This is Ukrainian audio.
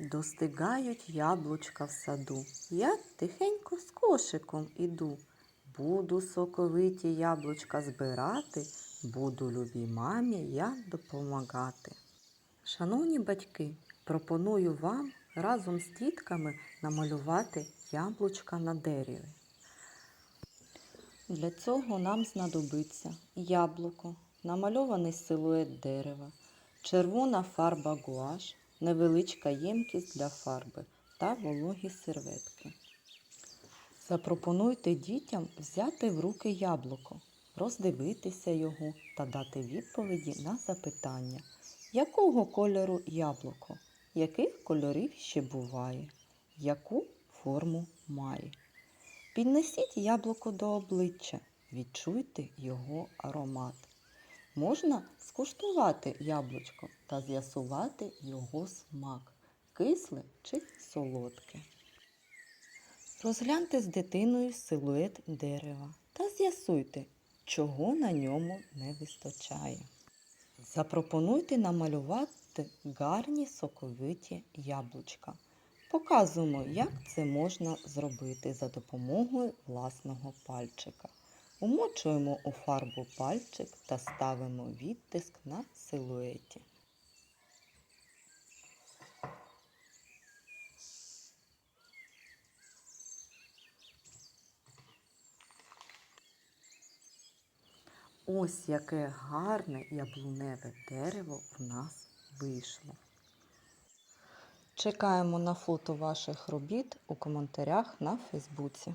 Достигають яблучка в саду. Я тихенько з кошиком іду. Буду соковиті яблучка збирати, буду любій мамі я допомагати. Шановні батьки, пропоную вам разом з дітками намалювати яблучка на дереві. Для цього нам знадобиться яблуко, намальований силует дерева, червона фарба гуаш, невеличка ємкість для фарби та вологі серветки. Запропонуйте дітям взяти в руки яблуко, роздивитися його та дати відповіді на запитання, якого кольору яблуко, яких кольорів ще буває, яку форму має. Піднесіть яблуко до обличчя, відчуйте його аромат. Можна скуштувати яблучко та з'ясувати його смак, кисле чи солодке. Розгляньте з дитиною силует дерева та з'ясуйте, чого на ньому не вистачає. Запропонуйте намалювати гарні соковиті яблучка. Показуємо, як це можна зробити за допомогою власного пальчика. Умочуємо у фарбу пальчик та ставимо відтиск на силуеті. Ось яке гарне яблуневе дерево в нас вийшло. Чекаємо на фото ваших робіт у коментарях на Фейсбуці.